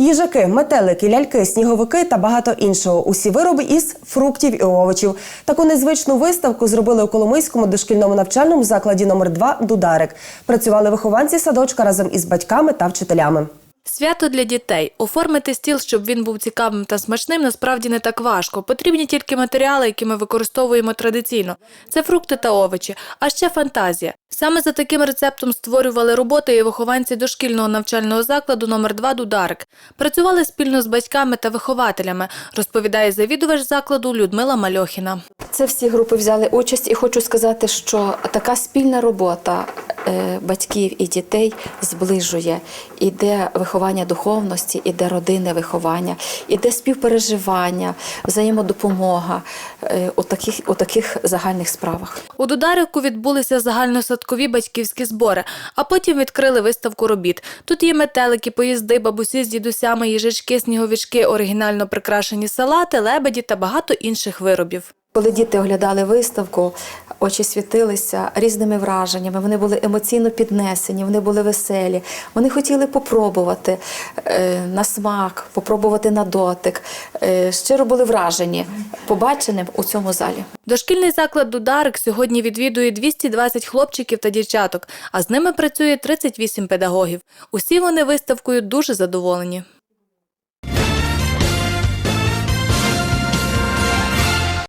Їжаки, метелики, ляльки, сніговики та багато іншого. Усі вироби із фруктів і овочів. Таку незвичну виставку зробили у Коломийському дошкільному навчальному закладі номер 2 Дударик. Працювали вихованці садочка разом із батьками та вчителями. Свято для дітей. Оформити стіл, щоб він був цікавим та смачним, насправді не так важко. Потрібні тільки матеріали, які ми використовуємо традиційно. Це фрукти та овочі, а ще фантазія. Саме за таким рецептом створювали роботи і вихованці дошкільного навчального закладу номер 2 Дударик. Працювали спільно з батьками та вихователями, розповідає завідувач закладу Людмила Мальохіна. Це всі групи взяли участь, і хочу сказати, що така спільна робота батьків і дітей зближує. Іде виховання духовності, іде родинне виховання, іде співпереживання, взаємодопомога е, у таких, у таких загальних справах. У Дударику відбулися загальносадкові батьківські збори, а потім відкрили виставку робіт. Тут є метелики, поїзди, бабусі з дідусями, їжачки, сніговички, оригінально прикрашені салати, лебеді та багато інших виробів. Коли діти оглядали виставку, очі світилися різними враженнями. Вони були емоційно піднесені, вони були веселі. Вони хотіли попробувати е, на смак, попробувати на дотик. Е, щиро були вражені побаченим у цьому залі. Дошкільний заклад Дударик сьогодні відвідує 220 хлопчиків та дівчаток, а з ними працює 38 педагогів. Усі вони виставкою дуже задоволені.